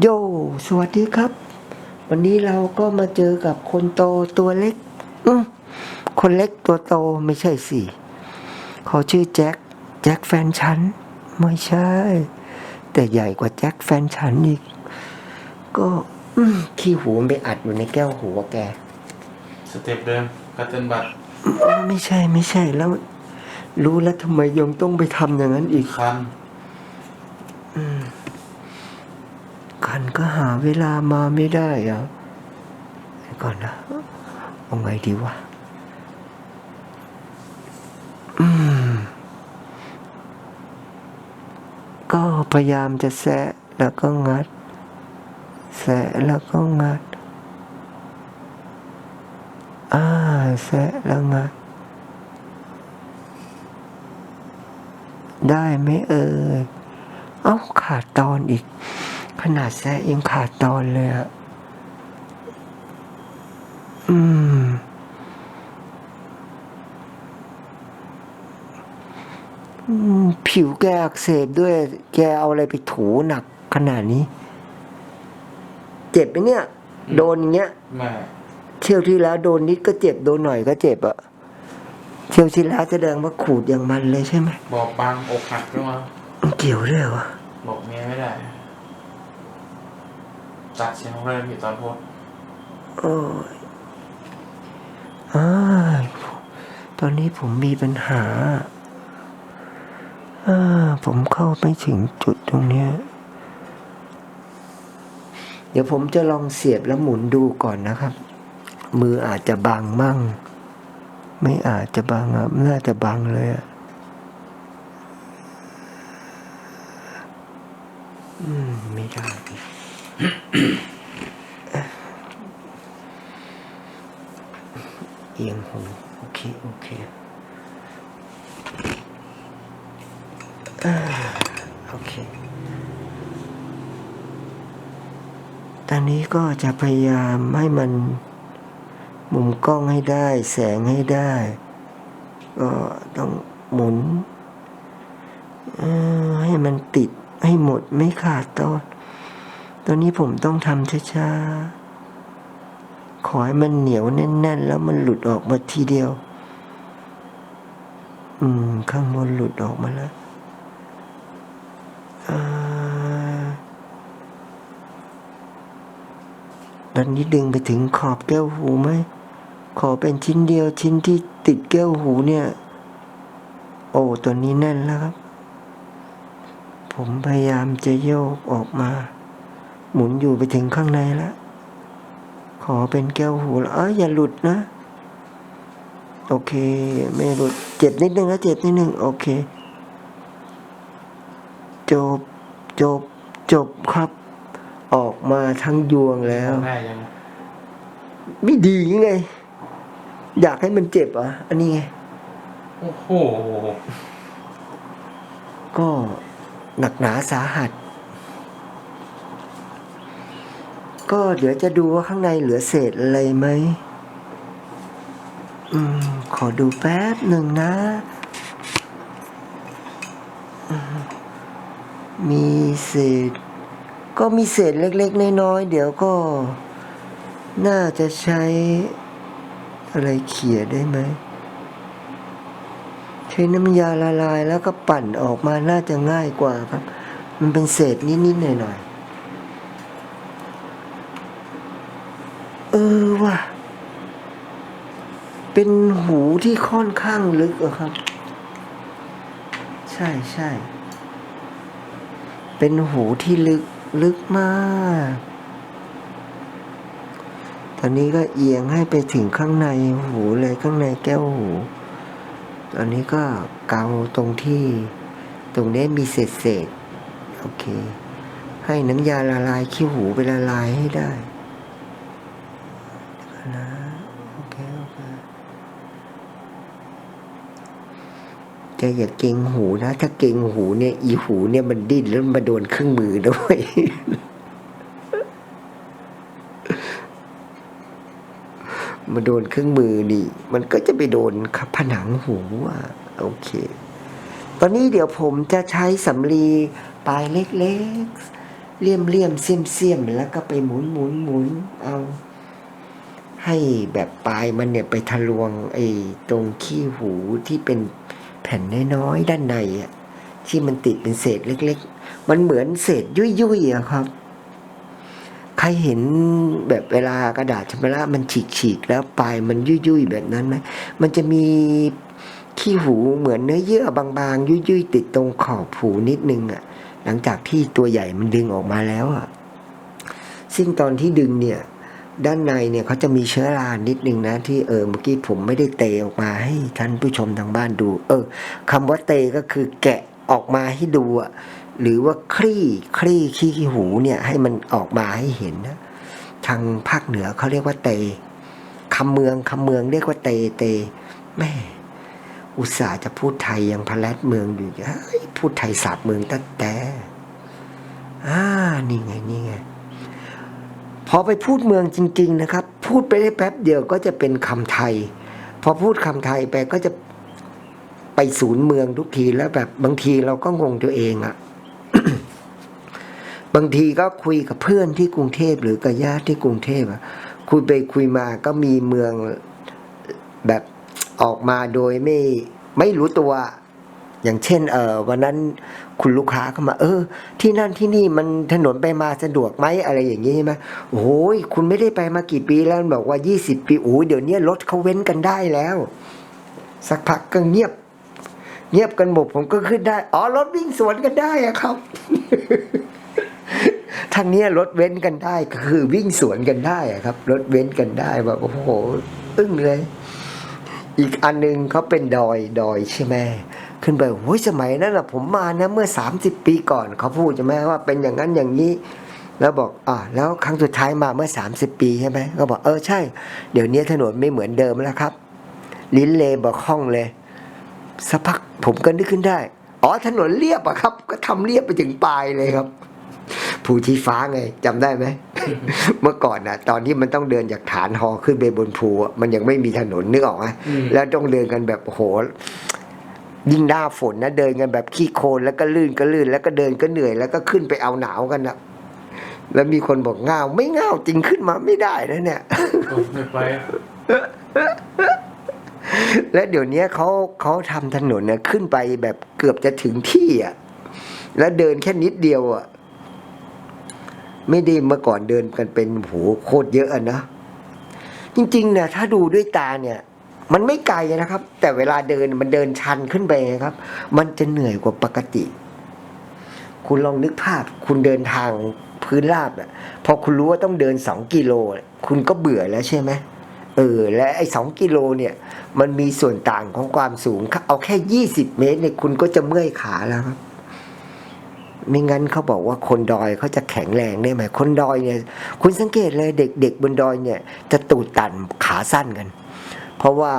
โย สวัสดีครับ วันนี้เราก็มาเจอกับคนโตตัวเล็ก อืมคนเล็กตัวโตไม่ใช่สิเขาชื่อแจ็ค แจ็คแฟนฉัน ไม่ใช่ แต่ใหญ่กว่าแจ็คแฟนฉันอีก ก็อืมขี้หูมันไปอัดอยู่ในแก้วหูอะแก สเต็ปเดิมกัตเติลบัตไม่ใช่ไม่ใช่แล้ว รู้แล้วทำไมยังต้องไปทำอย่างนั้นอีกคัน คันก็หาเวลามาไม่ได้อะก่อนนะเอาไงดีวะอืมก็พยายามจะแซะแล้วก็งัด แซะแล้วก็งัดอ่าแซะแล้วงัด ได้ไหมเอ่ย เอ้าขาดตอนอีก ขนาดแซะยังขาดตอนเลยอะอืมอืม ผิวแกอักเสบด้วย แกเอาอะไรไปถูหนักขนาดนี้ เจ็บไหมเนี่ย โดนอย่างเงี้ยแม่เที่ยวที่แล้วโดนนิดก็เจ็บโดนหน่อยก็เจ็บอะเที่ยวที่แล้วแสดงว่าขูดอย่างมันเลยใช่ไหมบอกบางอกหักด้วยมั้งมันเกี่ยวด้วยวะบอกเมียไม่ได้ จัดเสียงเลยพี่ตอนพูดโอ้ยอ้าตอนนี้ผมมีปัญหาอ่าผมเข้าไปถึงจุดตรงเนี้ย เดี๋ยวผมจะลองเสียบแล้วหมุนดูก่อนนะครับ มืออาจจะบังมั่ง ไม่อาจจะบังอะน่าจะบังเลยอะ อืม ไม่ได้ เอียงหูโอเค โอเคโอเค ตอนนี้ก็จะพยายามให้มันมุมกล้องให้ได้ แสงให้ได้ ก็ต้องหมุนให้มันติดให้หมดไม่ขาดตอน ตอนนี้ผมต้องทำช้าๆ ขอให้มันเหนียวแน่น ๆ แล้วมันหลุดออกมาทีเดียว อืม ข้างบนหลุดออกมาแล้วอ่าตอนนี้ดึงไปถึงขอบแก้วหูไหม ขอเป็นชิ้นเดียวชิ้นที่ติดแก้วหูเนี่ย โอ้ตัวนี้แน่นแล้วครับ ผมพยายามจะโยกออกมา หมุนอยู่ไปถึงข้างในแล้ว ขอเป็นแก้วหูแล้วเอ้ยอย่าหลุดนะ โอเค ไม่หลุด เจ็บนิดนึงนะเจ็บนิดนึง โอเค จบ จบ จบครับ ออกมาทั้งยวงแล้วได้ยังไม่ดีไง อยากให้มันเจ็บเหรอะ อันนี้ไง โอ้โห ก็หนักหนาสาหัส ก็เดี๋ยวจะดูว่าข้างในเหลือเศษอะไรไหมอืม ขอดูแป๊บหนึ่งนะ มีเศษ ก็มีเศษเล็กๆ น้อยๆ เดี๋ยวก็ น่าจะใช้ อะไรเขี่ยได้ไหม ใช้น้ำยาละลายแล้วก็ปั่นออกมาน่าจะง่ายกว่าครับ มันเป็นเศษนิดๆหน่อยๆ เออว่ะ เป็นหูที่ค่อนข้างลึกอะครับ ใช่ใช่เป็นหูที่ลึกลึกมาก ตอนนี้ก็เอียงให้ไปถึงข้างในหูเลยข้างในแก้วหูตอนนี้ก็เกาตรงที่ ตรงนี้มีเศษเศษโอเค ให้น้ำยาละลายขี้หูไปละลายให้ได้นะโอเคโอเคแกอย่าเกงหูนะ ถ้าเกงหูเนี่ย อีหูเนี่ยมันดิ้นแล้วมันมาโดนเครื่องมือด้วยมาโดนเครื่องมือนี่ มันก็จะไปโดนผนังหูอะโอเค ตอนนี้เดี๋ยวผมจะใช้สำลีปลายเล็กๆเลี่ยมเลี่ยมเสียมเสียมแล้วก็ไปหมุนหมุนหมุนเอา ให้แบบปลายมันเนี่ยไปทะลวงไอ้ตรงขี้หูที่เป็น แผ่นน้อยๆด้านในอะที่มันติดเป็นเศษเล็ก ๆ มันเหมือนเศษยุ่ยๆอะครับ ใครเห็นแบบเวลากระดาษชำระมันฉีกๆแล้วปลายมันยุ่ยๆแบบนั้นไหมมันจะมีขี้หูเหมือนเนื้อเยื่อบางๆ ยุ่ยๆติดตรงขอบหูนิดนึงอะหลังจากที่ตัวใหญ่มันดึงออกมาแล้วอะซึ่งตอนที่ดึงเนี่ย ด้านในเนี่ยเขาจะมีเชื้อรานิดนึงนะ ที่เออเมื่อกี้ผมไม่ได้เตะออกมาให้ท่านผู้ชมทางบ้านดู เออคำว่าเตะก็คือแกะออกมาให้ดูอะหรือว่าคลี่คลี่ขี้หูเนี่ยให้มันออกมาให้เห็นนะทางภาคเหนือเขาเรียกว่าเตคำเมืองคำเมืองเรียกว่าเตเตแม่อุตส่าห์จะพูดไทยยังพลัดเมืองอยู่พูดไทยสาบเมืองตั้งแต่อ่านี่ไงนี่ไง พอไปพูดเมืองจริง ๆ นะครับ พูดไปได้แป๊บเดียวก็จะเป็นคำไทย พอพูดคำไทยไปก็จะไปศูนย์เมืองทุกทีแล้วแบบบางทีเราก็งงตัวเองอะบางทีก็คุยกับเพื่อนที่กรุงเทพหรือกับญาติที่กรุงเทพอะคุยไปคุยมาก็มีเมืองแบบออกมาโดยไม่ไม่รู้ตัว อย่างเช่น เออวันนั้น คุณลูกค้าเข้ามา เออ ที่นั่นที่นี่มันถนนไปมาสะดวกไหมอะไรอย่างนี้ใช่ไหมโอ้ยคุณไม่ได้ไปมากี่ปีแล้วบอกว่ายี่สิบปีโอ้ยเดี๋ยวนี้รถเขาเว้นกันได้แล้ว สักพักก็เงียบ เงียบกันหมดผมก็ขึ้นได้ อ๋อรถวิ่งสวนกันได้อะครับทางนี้รถเว้นกันได้ก็คือวิ่งสวนกันได้ครับ รถเว้นกันได้แบบโอ้โห อึ้งเลย อีกอันหนึงเขาเป็นดอยดอยใช่ไหม ขึ้นไปโอ้ยสมัยนั้นอะผมมานะเมื่อสามสิบปีก่อนเขาพูดใช่ไหมว่าเป็นอย่างนั้นอย่างนี้ แล้วบอกอ่าแล้วครั้งสุดท้ายมาเมื่อสามสิบปีใช่ไหมก็บอกเออใช่ เดี๋ยวนี้ถนนไม่เหมือนเดิมแล้วครับ ลิ้นเลบอกห้องเลยสักพักผมก็นึกขึ้นได้ อ๋อถนนเรียบอะครับ ก็ทำเรียบไปถึงปลายเลยครับ ภูชีฟ้าไงจำได้ไหม เมื่อก่อนนะตอนที่มันต้องเดินจากฐานหอขึ้นไปบนภูอะมันยังไม่มีถนนนึกออกไหมอืมแล้วต้องเดินกันแบบโอ้โห ยิ่งหน้าฝนนะเดินกันแบบขี้โคลนแล้วก็ลื่นก็ลื่น แล้วก็เดินก็เหนื่อยแล้วก็ขึ้นไปเอาหนาวกันนะแล้วมีคนบอกง่าวไม่ง่าวจริงขึ้นมาไม่ได้นะเนี่ยโอ้ไม่ไปและเดี๋ยวนี้เขาเขาทำถนนเนี่ยขึ้นไปแบบเกือบจะถึงที่อะแล้วเดินแค่นิดเดียวอะไม่ได้เมื่อก่อนเดินกันเป็นโหโคตรเยอะอะนะจริงๆเนี่ยถ้าดูด้วยตาเนี่ย มันไม่ไกลนะครับ แต่เวลาเดินมันเดินชันขึ้นไปครับ มันจะเหนื่อยกว่าปกติ คุณลองนึกภาพ คุณเดินทางพื้นราบอะพอคุณรู้ว่าต้องเดินสองกิโลคุณก็เบื่อแล้วใช่ไหมเออ และไอ้สองกิโลเนี่ย มันมีส่วนต่างของความสูง เอาแค่ยี่สิบเมตรเนี่ยคุณก็จะเมื่อยขาแล้วครับไม่งั้นเขาบอกว่าคนดอยเขาจะแข็งแรงได้ไหมคนดอยเนี่ย คุณสังเกตเลยเด็กๆบนดอยเนี่ย จะตูดตันขาสั้นกัน ราะว่า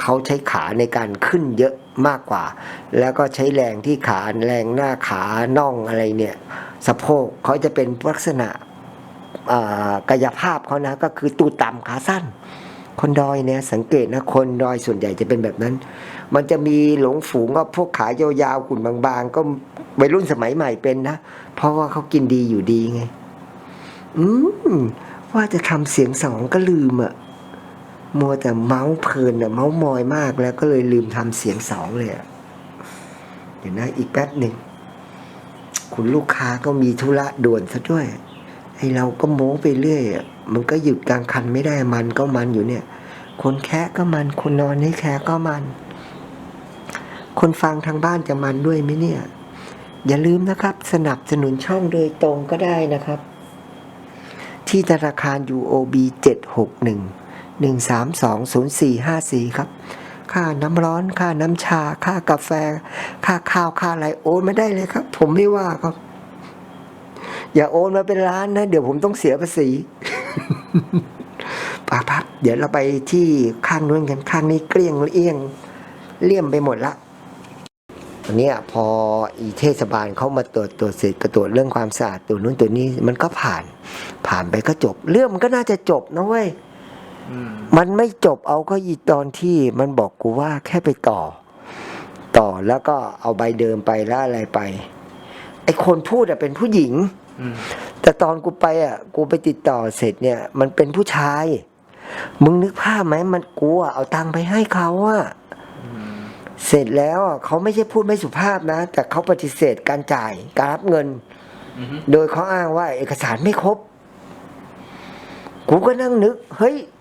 เขาใช้ขาในการขึ้นเยอะมากกว่า แล้วก็ใช้แรงที่ขาแรงหน้าขาน่องอะไรเนี่ยสะโพกเขาจะเป็นลักษณะกายภาพเขานะก็คือตูดต่ำขาสั้น คนดอยเนี่ยสังเกตนะคนดอยส่วนใหญ่จะเป็นแบบนั้น มันจะมีหลงฝูงว่าพวกขายาวๆขุ่นบางๆ ก็วัยรุ่นสมัยใหม่เป็นนะ เพราะว่าเขากินดีอยู่ดีไง อืมว่าจะทำเสียงสองก็ลืมอะ มัวแต่เมาส์เพลินอะเมาส์มอยมากแล้วก็เลยลืมทำเสียงสองเลยอะเดี๋ยวนะอีกแป๊บหนึ่ง คุณลูกค้าก็มีธุระด่วนซะด้วยไอเราก็โม้ไปเรื่อยอะมันก็หยุดกลางคันไม่ได้มันก็มันอยู่เนี่ย คนแคะก็มัน คนนอนให้แคะก็มัน คนฟังทางบ้านจะมันด้วยไหมเนี่ย อย่าลืมนะครับ สนับสนุนช่องโดยตรงก็ได้นะครับ ที่ธนาคาร UOB 761 132 0454 ครับ ค่าน้ำร้อน ค่าน้ำชา ค่ากาแฟ ค่าข้าว ค่าอะไร โอนไมาได้เลยครับ ผมไม่ว่าครับ อย่าโอนมาเป็นล้านนะ เดี๋ยวผมต้องเสียภาษีปาพับ เดี๋ยวเราไปที่ข้างนู้นกัน ข้างนี้เกลี้ยงเอี้ยง เลี่ยมไปหมดละวันนี้พออีเทศบาลเขามาตรวจตรวจเสร็จก็ตรวจเรื่องความสะอาดตัวนู้นตัวนี้มันก็ผ่าน ผ่านไปก็จบ เรื่องมันก็น่าจะจบนะเว้ย มมันไม่จบเอาก็อีตอนที่มันบอกกูว่าแค่ไปต่อ ต่อแล้วก็เอาใบเดิมไปแล้วอะไรไป ไอคนพูดอะเป็นผู้หญิงอืมแต่ตอนกูไปอะ กูไปติดต่อเสร็จเนี่ย มันเป็นผู้ชาย มึงนึกภาพไหมมันกูอะเอาตังค์ไปให้เขาอะอืมเสร็จแล้วอะเขาไม่ใช่พูดไม่สุภาพนะ แต่เขาปฏิเสธการจ่ายการรับเงินอืมโดยเขาอ้างว่า เอกสารไม่ครบ กูก็นั่งนึก เฮ้ยเ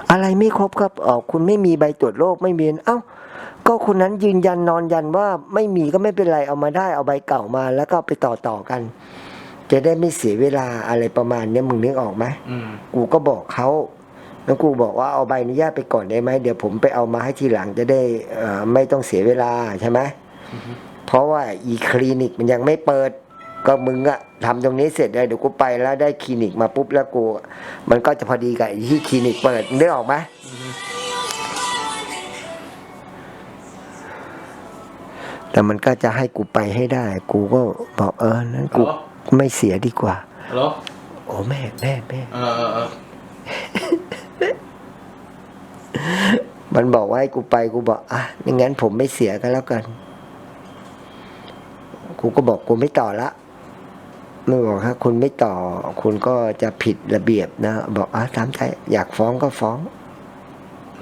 อ่ออะไรไม่ครบครับอ๋อคุณไม่มีใบตรวจโรคไม่มีเอ้า ก็คนนั้นยืนยันนอนยันว่าไม่มีก็ไม่เป็นไรเอามาได้เอาใบเก่ามา แล้วก็ไปต่อต่อกัน จะได้ไม่เสียเวลาอะไรประมาณเนี้ยมึงนึกออกไหมอืมกูก็บอกเขาแล้วกูบอกว่าเอาใบอนุญาตไปก่อนได้ไหมเดี๋ยวผมไปเอามาให้ทีหลังจะได้เอ่อไม่ต้องเสียเวลาใช่ไหมอืมเพราะว่าอีคลินิกมันยังไม่เปิด ก็มึงอะทำตรงนี้เสร็จเลยเดี๋ยวกูไปแล้วได้คลินิกมาปุ๊บแล้วกู มันก็จะพอดีกับไอ้ที่คลินิกเปิดนึกออกไหมอืมแต่มันก็จะให้กูไปให้ได้ กูก็บอกเออนั้นกูไม่เสียดีกว่า ฮัลโหลโอ้แม่แม่แม่ เออเออเออมันบอกว่าให้กูไปกูบอกอะอย่างงั้นผมไม่เสียกันแล้วกัน กูก็บอกกูไม่ต่อละ ไม่บอกถ้าคุณไม่ต่อ คุณก็จะผิดระเบียบนะ บอกอะตามใจอยากฟ้องก็ฟ้อง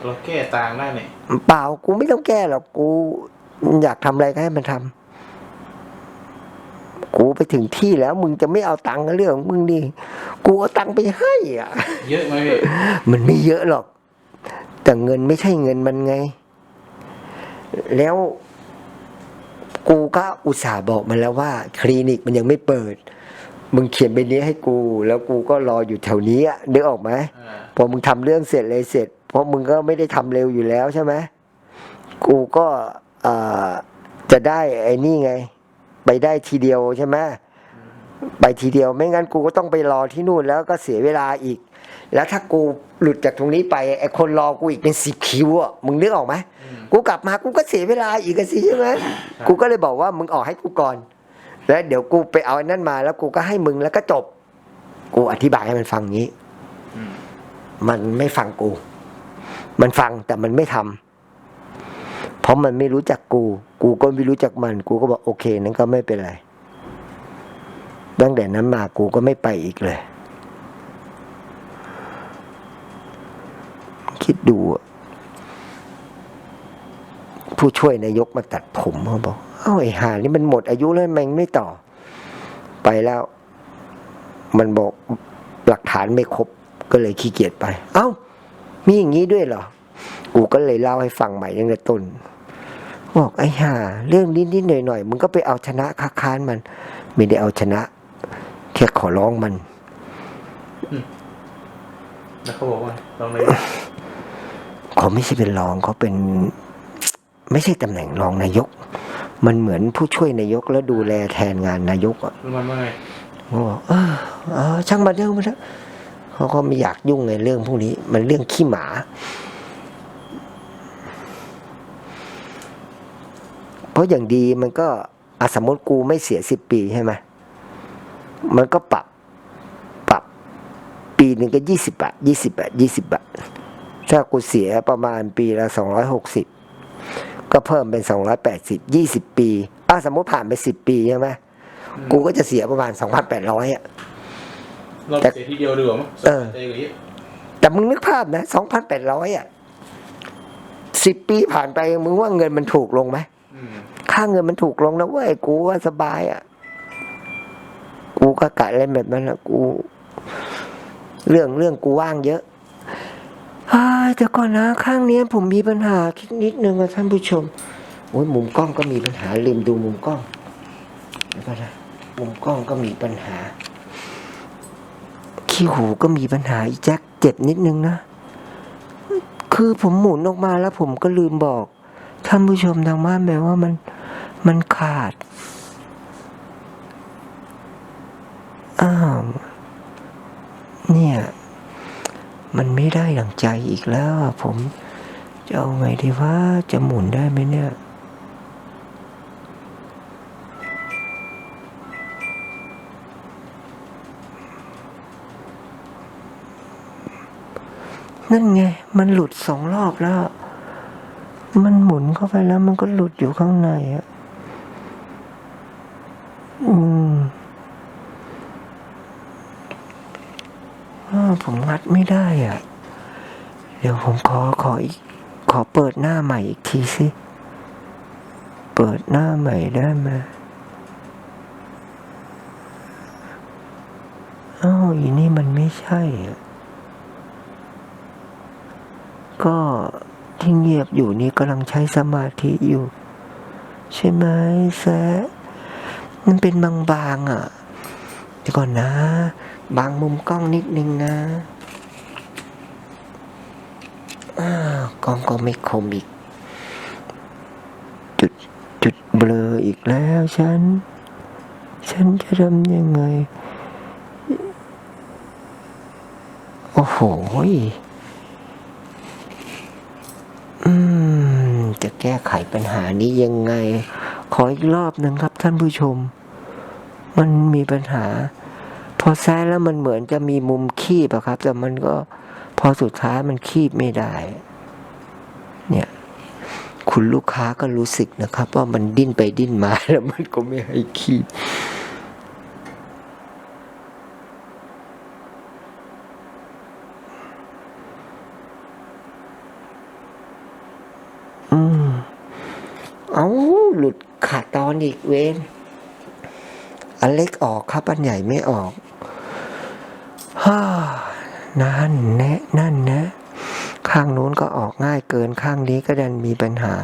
เราแก้ต่างได้เนี่ยเปล่ากูไม่ต้องแก้หรอกกู อยากทำอะไรก็ให้มันทำกูไปถึงที่แล้วมึงจะไม่เอาตังค์ก็เรื่องของมึงดิกูเอาตังค์ไปให้อะ เยอะไหมพี่มันไม่เยอะหรอก แต่เงินไม่ใช่เงินมันไง แล้ว กูก็อุตส่าห์บอกมันแล้วว่า คลินิกมันยังไม่เปิด มึงเขียนใบนี้ให้กู แล้วกูก็รออยู่แถวนี้อะนึกออกไหมเออพอมึงทำเรื่องเสร็จเลยเสร็จ เพราะมึงก็ไม่ได้ทำเร็วอยู่แล้วใช่ไหมกูก็เอ่อจะได้ไอ้นี่ไง ไปได้ทีเดียวใช่ไหมไปทีเดียวไม่งั้นกูก็ต้องไปรอที่นู่นแล้วก็เสียเวลาอีก แล้วถ้ากูหลุดจากตรงนี้ไปไอ้คนรอกูอีกเป็นสิบคิวอะมึงนึกออกไหมอืมกูกลับมากูก็เสียเวลาอีกอะสิใช่ไหมกูก็เลยบอกว่ามึงออกให้กูก่อน แล้วเดี๋ยวกูไปเอาไอ้นั่นมา แล้วกูก็ให้มึงแล้วก็จบ กูอธิบายให้มันฟังงี้อืมมันไม่ฟังกู มันฟังแต่มันไม่ทำเพราะมันไม่รู้จักกู กูก็ไม่รู้จักมัน กูก็บอกโอเค นั้นก็ไม่เป็นไรตั้งแต่นั้นมากูก็ไม่ไปอีกเลย คิดดูอะผู้ช่วยนายกมาตัดผมเขาบอก เอ้าไอ้ห่านี่มันหมดอายุแล้วแม่งไม่ต่อ ไปแล้ว มันบอกหลักฐานไม่ครบก็เลยขี้เกียจไป เอ้า มีอย่างนี้ด้วยเหรอ กูก็เลยเล่าให้ฟังใหม่ตั้งแต่ต้นบอกไอ้ห่าเรื่องนิดๆหน่อยๆมึงก็ไปเอาชนะคักค้านมัน ไม่ได้เอาชนะ แค่ขอร้องมันแล้วเขาบอกว่าลองเลยเขาไม่ใช่เป็นรองเขาเป็น ไม่ใช่ตำแหน่งรองนายก มันเหมือนผู้ช่วยนายกแล้วดูแลแทนงานนายกอะรู้มันว่าไงเขาบอกเออเออช่างมันเรื่องมันเถอะเขาก็ไม่อยากยุ่งในเรื่องพวกนี้ มันเรื่องขี้หมา เพราะอย่างดีมันก็อะสมมติกูไม่เสียสิบปีใช่ไหมมันก็ปรับปรับ ปีหนึ่งก็ยี่สิบบาทยี่สิบบาทยี่สิบบาทถ้ากูเสียประมาณปีละสองร้อยหกสิบ ก็เพิ่มเป็นสองร้อยแปดสิบยี่สิบปีอะสมมติผ่านไปสิบปีใช่ไหมกูก็จะเสียประมาณสองพันแปดร้อยอะเราแต่เสียทีเดียวดีกว่ามั้งเออใจกว่านี้แต่มึงนึกภาพนะสองพันแปดร้อยอะสิบปีผ่านไปมึงว่าเงินมันถูกลงไหมอืมค่าเงินมันถูกลงนะเว้ยกูว่าสบายอะ กูก็กะเล่นแบบนั้นละกู เรื่องเรื่องกูว่างเยอะเฮ้ย แต่ก่อนนะข้างเนี้ยผมมีปัญหาคิดนิดนึงอะท่านผู้ชมโอ้ยมุมกล้องก็มีปัญหาลืมดูมุมกล้องเดี๋ยวก่อนะมุมกล้องก็มีปัญหาขี้หูก็มีปัญหาอีแจ็คเจ็บนิดนึงนะ คือผมหมุนออกมาแล้วผมก็ลืมบอกท่านผู้ชมทางบ้านแบบว่ามันมันขาดอ้าวเนี่ย มันไม่ได้ดังใจอีกแล้วอะผมจะเอาไงดีว่าจะหมุนได้ไหมเนี่ยนั่นไง มันหลุดสองรอบแล้ว มันหมุนเข้าไปแล้วมันก็หลุดอยู่ข้างในอะ อืมาวผมงัดไม่ได้อะ เดี๋ยวผมขอขออีก ขอเปิดหน้าใหม่อีกทีสิ เปิดหน้าใหม่ได้ไหมอ้าวอีนี่มันไม่ใช่ ก็ที่เงียบอยู่นี่กำลังใช้สมาธิอยู่ ใช่ไหมแซะมันเป็นบางๆอะเดี๋ยวก่อนนะ บางมุมกล้องนิดนึงนะอ้าว กล้องก็ไม่คมอีก จุดจุดเบลออีกแล้วฉัน ฉันจะทำยังไง โอ้โหอืม จะแก้ไขปัญหานี้ยังไง ขออีกรอบหนึ่งครับท่านผู้ชม มันมีปัญหา พอแซะแล้วมันเหมือนจะมีมุมคีบอะครับ แต่มันก็พอสุดท้ายมันคีบไม่ได้ เนี่ยคุณลูกค้าก็รู้สึกนะครับ ว่ามันดิ้นไปดิ้นมาแล้วมันก็ไม่ให้คีบอืมเอาหลุดขาดตอนอีกเวนอันเล็กออกครับอันใหญ่ไม่ออกฮ่านั่นแนะ นั่นนะ ข้างนู้นก็ออกง่ายเกินข้างนี้ก็ดันมีปัญหา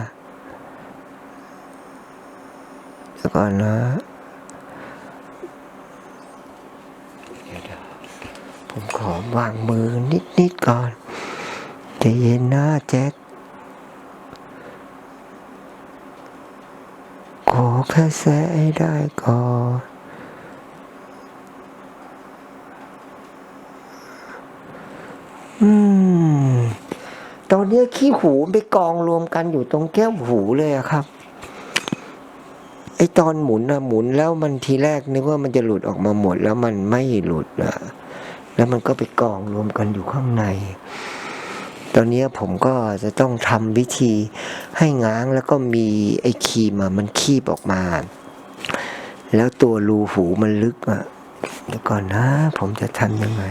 เดี๋ยวก่อนนะผมขอวางมือนิดๆก่อนใจะเย็นนะแจ็คขอแค่แซะให้ได้ก่อนอืม ต อนนี้ขี้หูไปกองรวมกันอยู่ตรงแก้วหูเลยอะครับ ไอตอนหมุนอะหมุนแล้วมันทีแรกนึกว่ามันจะหลุดออกมาหมด แล้วมันไม่หลุดอะแล้วมันก็ไปกองรวมกันอยู่ข้างใน ตอนนี้ผมก็จะต้องทำวิธีให้ง้างแล้วก็มีไอ้ครีมมันคีบออกมา แล้วตัวรูหูมันลึกอะเดี๋ยวก่อนนะ ผมจะทำยังไง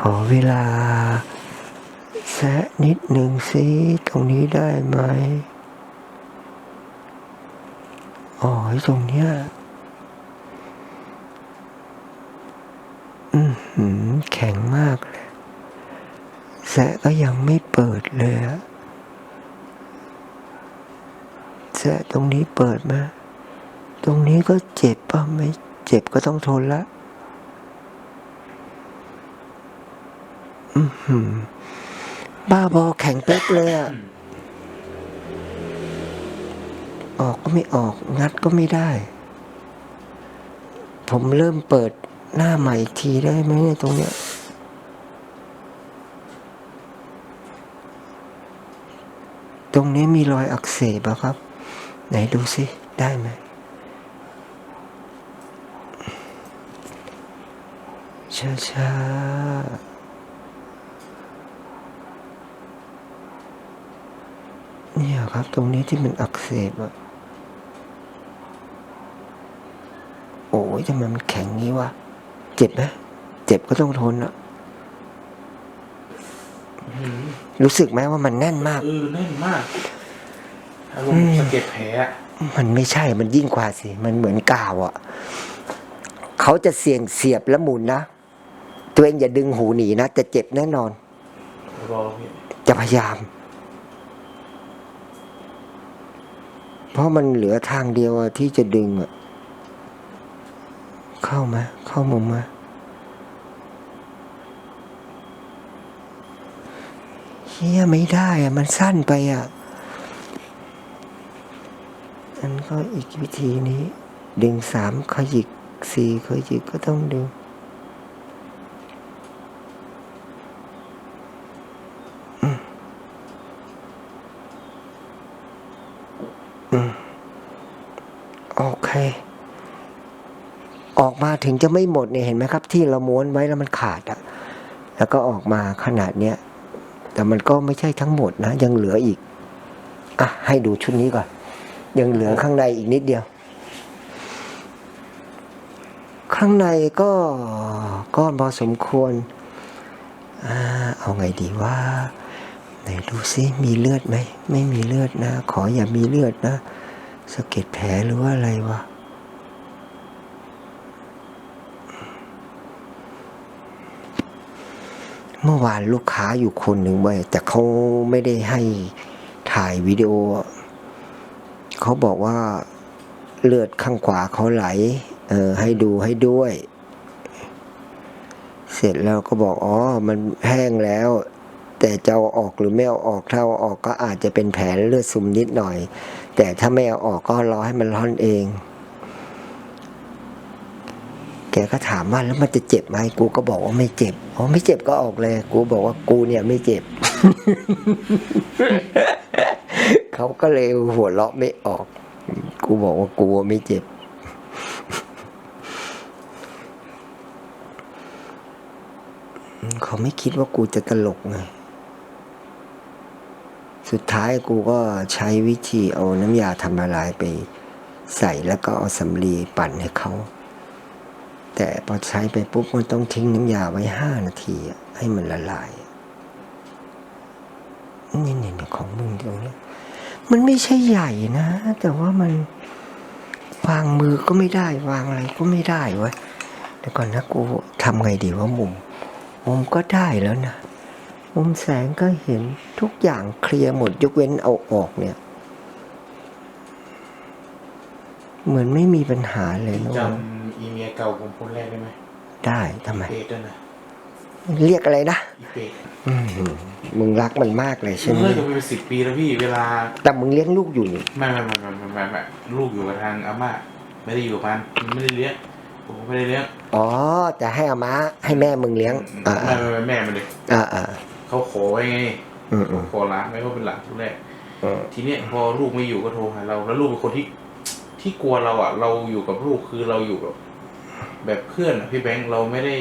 ขอเวลา แซะนิดหนึ่งสิตรงนี้ได้ไหมอ๋อตรงเนี้ยอือหือแข็งมากเลยแสะก็ยังไม่เปิดเลยอะแสะตรงนี้เปิดไหมตรงนี้ก็เจ็บป่ะไม่เจ็บก็ต้องทนละอือหือ บ้าบอแข็งเป๊กเลยอะออกก็ไม่ออก งัดก็ไม่ได้ ผมเริ่มเปิดหน้าใหม่อีกทีได้ไหมเนี่ยตรงเนี้ยตรงนี้มีรอยอักเสบอะครับ ไหนดูสิ ได้ไหม ช้าช้าๆ เนี่ยครับ ตรงนี้ที่มันอักเสบอะโอ้ยทำไมมันแข็งงี้วะ เจ็บไหมเจ็บก็ต้องทนอะรู้สึกไหมว่ามันแน่นมาก เออแน่นมากอารมณ์สะเก็ดแผลอะมันไม่ใช่ มันยิ่งกว่าสิ มันเหมือนกาวอะ่ะ เขาจะเสี่ยงเสียบแล้วหมุนนะ ตัวเองอย่าดึงหูหนีนะ จะเจ็บแน่นอนรอพี่จะพยายาม เพราะมันเหลือทางเดียวที่จะดึงอะเข้ามาเข้ามุมมาเฮียไม่ได้อะมันสั้นไปอะอันก็อีกวิธีนี้ ดึงสามขยิกสี่ขยิกก็ต้องดึง โอเค ออกมา ถึงจะไม่หมดเนี่ยเห็นไหมครับ ที่เราม้วนไว้แล้วมันขาดอะแล้วก็ออกมาขนาดเนี้ยแต่มันก็ไม่ใช่ทั้งหมดนะยังเหลืออีกอะให้ดูชุดนี้ก่อน ยังเหลือข้างในอีกนิดเดียว ข้างในก็ก็พอสมควรอเอาไงดีว่าไหนดูซิมีเลือดไหมไม่มีเลือดนะ ขออย่ามีเลือดนะสะเก็ดแผลหรือว่าอะไรวะ มื่อวานลูกค้าอยู่คนหนึ่งเว้แต่เขาไม่ได้ให้ถ่ายวิดีโอ เขาบอกว่าเลือดข้างขวาเขาไหล เออให้ดูให้ด้วย เสร็จแล้วก็บอกอ๋อมันแห้งแล้ว แต่จะเอาออกหรือไม่เอาออกถ้าเอาออกก็อาจจะเป็นแผลเลือดซุมนิดหน่อย แต่ถ้าไม่เอาออกก็รอให้มันร้อนเอง กก็ถามว่าแล้วมันจะเจ็บไหมกูก็บอกว่าไม่เจ็บอ๋อไม่เจ็บก็ออกเลย กูบอกว่ากูเนี่ยไม่เจ็บ เขาก็เลยหัวเราะไม่ออก กูบอกว่ากูไม่เจ็บเขาไม่คิดว่ากูจะตลกไงสุดท้ายกูก็ใช้วิธีเอาน้ำยาทำละลายไปใส่แล้วก็เอาสำลีปั่นให้เขา แต่พอใช้ไปปุ๊บมันต้องทิ้งน้ำยาไว้ห้านาที ให้มันละลายนี่นี่นี่ของมึงตรงนี้มันไม่ใช่ใหญ่นะ แต่ว่ามันวางมือก็ไม่ได้ วางอะไรก็ไม่ได้ว้เดี๋ยวก่อนนะกูทำไงดีว่ามุม มุมก็ได้แล้วนะ มุมแสงก็เห็นทุกอย่างเคลียร์หมดยกเว้นเอาออกเนี่ย เหมือนไม่มีปัญหาเลยนะจว่าำอี เมียเก่าผมคนแรกได้ไหมได้ทำไม เปรตด้วยนะเรียกอะไรนะอีเปรตอืมมึงรักมันมากเลยใช่ไหมเลิกกันไปเป็นสิบปีแล้วพี่เวลาแต่มึงเลี้ยงลูกอยู่นี่ไม่ไม่ไม่ไม่ไม่ไม่ไม่ลูกอยู่กับทางอาม่าไม่ได้อยู่กับมันมันไม่ได้เลี้ยงผมไม่ได้เลี้ยงอ๋อจะให้อาม้าให้แม่มึงเลี้ยงอ่าไม่ไม่ไม่แม่มันเลยอ่าอ่าเขาขอไว้ไงอืมอืมขอหลานไว้ว่าเป็นหลานคนแรก อืมทีเนี้ยพอลูกไม่อยู่ก็โทรหาเราแล้วลูกเป็นคนที่ที่กลัวเราอะ เราอยู่กับลูกคือเราอยู่แบบ แบบเพื่อนอะพี่แบงค์เราไม่ได้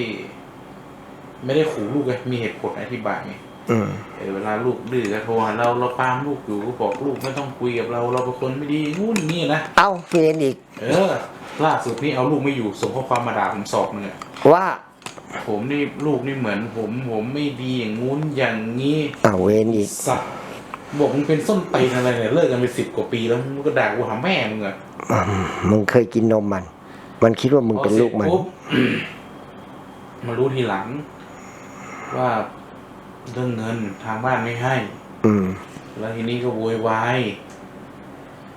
ไม่ได้ขู่ลูกไงมีเหตุผลอธิบายไงอืมเออเวลาลูกดื้อก็โทรหาเราเราปรามลูกอยู่ก็บอกลูกไม่ต้องคุยกับเราเราเป็นคนไม่ดีงู้นนี่นะเอ้าเรียนอีก เออ ล่าสุดนี่เอาลูกไม่อยู่ส่งข้อความมาด่าผมสอบหนึ่งอะว่า ผมนี่ลูกนี่เหมือนผม ผมไม่ดีอย่างงู้นอย่างงี้เอ้าเวนอีกสัตว์บอกมึงเป็นส้นตีนอะไรเนี่ยเลิกกันไปสิบกว่าปีแล้วมึงก็ด่ากูหาแม่มึงอะอืมมึงเคยกินนมมัน มันคิดว่ามึงเป็นลูกมัน พอเสร็จปุ๊บมารู้ทีหลัง ว่าเรื่องเงินทางบ้านไม่ให้ อืม แล้วทีนี้ก็โวยวาย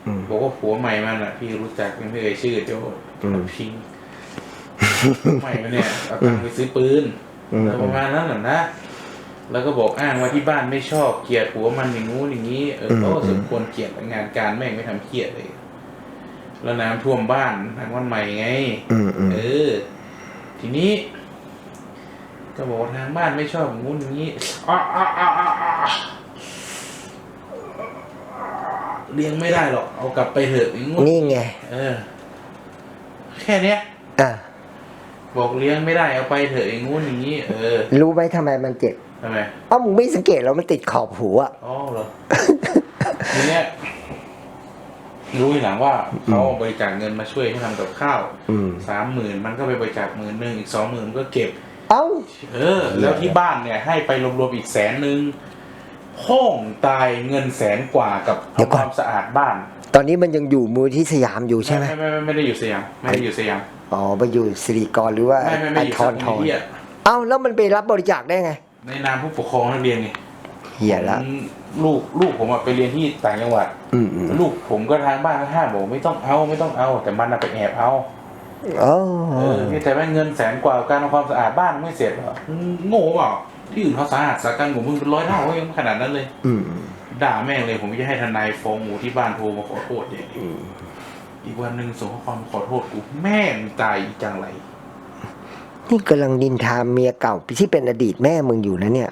อืม บอกว่าผัวใหม่มันอะ พี่รู้จักยังไม่เอ่ยชื่อเดี๋ยวอืม พิงผัวใหม่มันเนี่ยเอาตังค์ไปซื้อปืน อืม แล้วประมาณนั้นแหละนะ แล้วก็บอกอ้างว่าที่บ้านไม่ชอบเกลียดผัวมันอย่างงู้นอย่างนี้ เอออืมเขาก็สมควรเกลียดงานการแม่งไม่ทำเกลียดเลย แล้วน้ำท่วมบ้านทางวันใหม่ไงอืมอืมเออ ทีนี้ ก็บอกว่าทางบ้านไม่ชอบอย่างงู้นอย่างนี้อ้าอ้าอ้าอ้าอ้าเลี้ยงไม่ได้หรอก เอากลับไปเถอะอย่างงู้นนี่ไง เออ แค่เนี้ย อะ บอกเลี้ยงไม่ได้เอาไปเถอะอย่างงู้นอย่างนี้ เออรู้ไหมทำไมมันเจ็บทำไมเอ้ามึงไม่สังเกตแล้วมันติดขอบหูอะอ๋อเหรอ ทีเนี้ย รู้ทีหลังว่าเขาบริจาคเงินมาช่วยให้ทำกับข้าวอืม สามหมื่นมันก็ไปบริจาคหมื่นหนึ่งอีกสองหมื่นก็เก็บ เอ้า เออ แล้วที่บ้านเนี่ยให้ไปรวมๆอีกแสนหนึ่งห้องตายเงินแสนกว่ากับเดี๋ยวทำก่คอน วามสะอาดบ้านตอนนี้มันยังอยู่มูลที่สยามอยู่ใช่ไหมไม่ไม่ไม่ไม่ได้อยู่สยามไม่ได้อยู่สยามอ๋อไปอยู่สิริกรหรือว่าไม่ไม่ไอไม่อยู่ทอนทสัอนเฮียเอ้าแล้วมันไปรับบริจาคได้ไง ในนามผู้ปกครองนักเรียนไง เหี้ยละผมลูกลูกผมอะไปเรียนที่ต่างจังหวัดอืมอืมลูกผมก็ทางบ้านก็ห้ามบอกไม่ต้องเอาไม่ต้องเอา แต่มันน่ะไปแอบเอาโอ้เออพี่แต่ว่าเงินแสนกว่าการทำความสะอาดบ้านไม่เสร็จเหรอมึงโง่เปล่าที่อื่นเขาสะอาดสาการของมึงเป็นร้อยเท่าเขายังไม่ขนาดนั้นเลย อืมด่าแม่งเลยผมจะให้ทนายฟ้องหมูที่บ้านโทรมาขอโทษเนี่ยอีกวันหนึ่งส่งข้อความขอโทษกูแม่งตายอีจังไร นี่กำลังดินทาเมียเก่าที่เป็นอดีตแม่มึงอยู่นะเนี่ย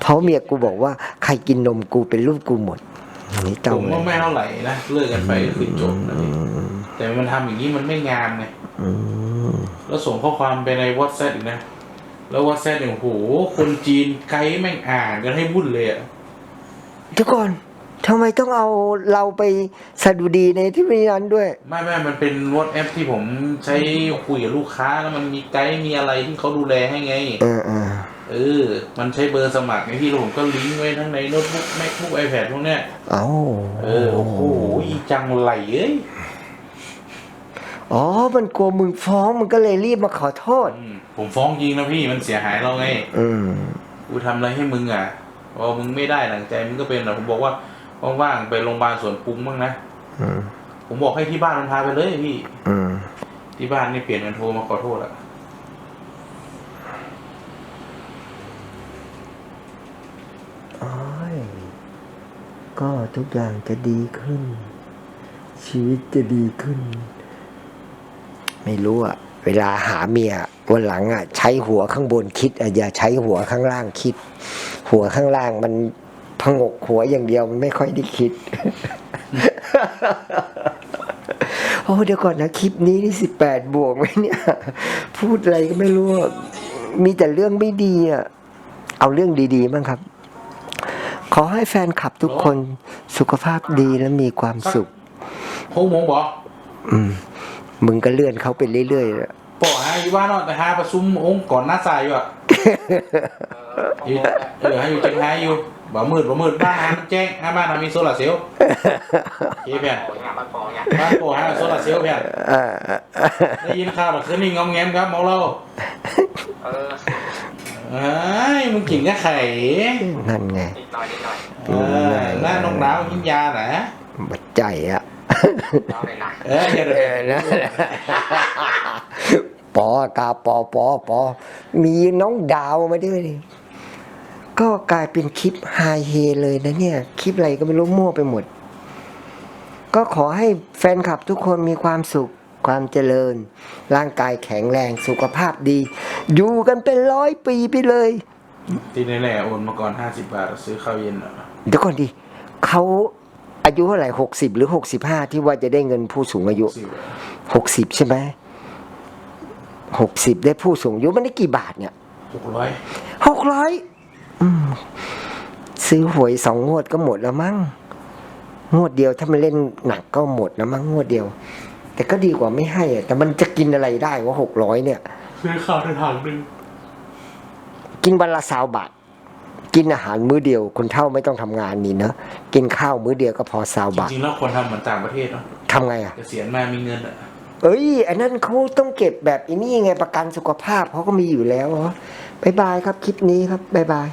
เพราะเมียกูบอกว่าใครกินนมกูเป็นลูกกูหมดนี่ผต้องมเลว่าย ไม่เท่าไหร่นะเลิกกันไปก็คือจบนะอืพี่มแต่มันทำอย่างนี้มันไม่งามไงอืมแล้วส่งข้อความไปในวอทแซอีกนะ แล้ววอทแซเนี่ยโอ้โหคนจีนไกด์แม่งอ่านกันให้วุ่นเลยอะเดี๋ยวก่อน ทำไมต้องเอาเราไปสะดุดีในที่นั้นด้วย ไม่ไม่มันเป็นวอทแอปที่ผมใช้คุยกับลูกค้าแล้วมันมีไกด์มีอะไรที่เขาดูแลให้ไง เออเออเออ มันใช้เบอร์สมัครไงพี่แล้วผมก็ลิงก์ไว้ทั้งในโน้ตบุ๊ก macbook ipad พวกเนี้ยเอาเออโอ้โหอีจังไหลเอ้ยอ๋อ มันกลัวมึงฟ้องมันก็เลยรีบมาขอโทษ อืมผมฟ้องจริงนะพี่มันเสียหายเราไงอืม กูทำอะไรให้มึงอะพอมึงไม่ได้หลังใจมึงก็เป็นอะผมบอกว่า ว่างๆไปโรงพยาบาลสวนปรุงบ้างนะอืมผมบอกให้ที่บ้านมันพาไปเลยพี่ อืมที่บ้านนี่เปลี่ยนกันโทรมาขอโทษอะอ้อยก็ทุกอย่างจะดีขึ้น ชีวิตจะดีขึ้น ไม่รู้อะเวลาหาเมียวันหลังอะใช้หัวข้างบนคิดอะอย่าใช้หัวข้างล่างคิด หัวข้างล่างมัน พงกหัวอย่างเดียวมันไม่ค่อยได้คิด โอ้เดี๋ยวก่อนนะคลิปนี้นี่สิบแปดบวกไหมเนี่ย พูดอะไรก็ไม่รู้อะมีแต่เรื่องไม่ดีอะเอาเรื่องดีๆบ้างครับ ขอให้แฟนคลับทุกคนสุขภาพดีและมีความสุขโค้งมงบอกอืม มึงก็เลื่อนเขาไปเรื่อยๆอะปอหาอยู่บ้านเนาะแต่หาประชุมองค์ก่อนหน้าสายอยู่อะอยู่เออให้อยู่จังหาอยู่ บ่มืดบ่มืดบ้านหามันแจ้งหาบ้านหามีโซลาร์เซลล์โอเคเพื่อนโอ้ยมันฟองเนี่ยบ้านโปหาโซลาร์เซลล์เพื่อนเออได้ยินข่าวแบบคืนนี้งอมแงมครับหมองเราเออเอ้ยมึงกินกับไข่นั่นไงนิดหน่อยนิดหน่อยเออหน้านกหนาวกินยาน่ะบัดใจอะเอาเลยนะเอออย่าเอเด้ออนะปอกาปอปอปอมีน้องดาวมาด้วยนี่ ก็กลายเป็นคลิปไฮเฮเลยนะเนี่ย คลิปอะไรก็ไม่รู้มั่วไปหมด ก็ขอให้แฟนคลับทุกคนมีความสุขความเจริญ ร่างกายแข็งแรงสุขภาพดี อยู่กันเป็นร้อยปีไปเลยที่แน่ๆโอนมาก่อนห้าสิบบาทซื้อข้าวเย็นอะเดี๋ยวก่อนดิเขาอายุเท่าไหร่หกสิบหรือหกสิบห้าที่ว่าจะได้เงินผู้สูงอายุสิบหกสิบใช่ไหมหกสิบได้ผู้สูงอายุมันได้กี่บาทเนี่ยหกร้อยหกร้อย ซื้อหวยสองงวดก็หมดแล้วมั้งงวดเดียวถ้ามันเล่นหนักก็หมดแล้วมั้งงวดเดียว แต่ก็ดีกว่าไม่ให้อะแต่มันจะกินอะไรได้ว่าหกร้อยเนี่ย ซื้อข้าวได้ถังหนึ่งกินวันละสาวบาทกินอาหารมื้อเดียวคนเท่าไม่ต้องทำงานนี่เนอะกินข้าวมื้อเดียวก็พอสาวบาทจริงๆแล้วควรทำเหมือนต่างประเทศเนาะทำไงอะเกษียณมามีเงินอะเอ้ย อันนั้นเขาต้องเก็บแบบอันนี้ไงประกันสุขภาพเขาก็มีอยู่แล้วเหรอบายบายครับ คลิปนี้ครับบายบาย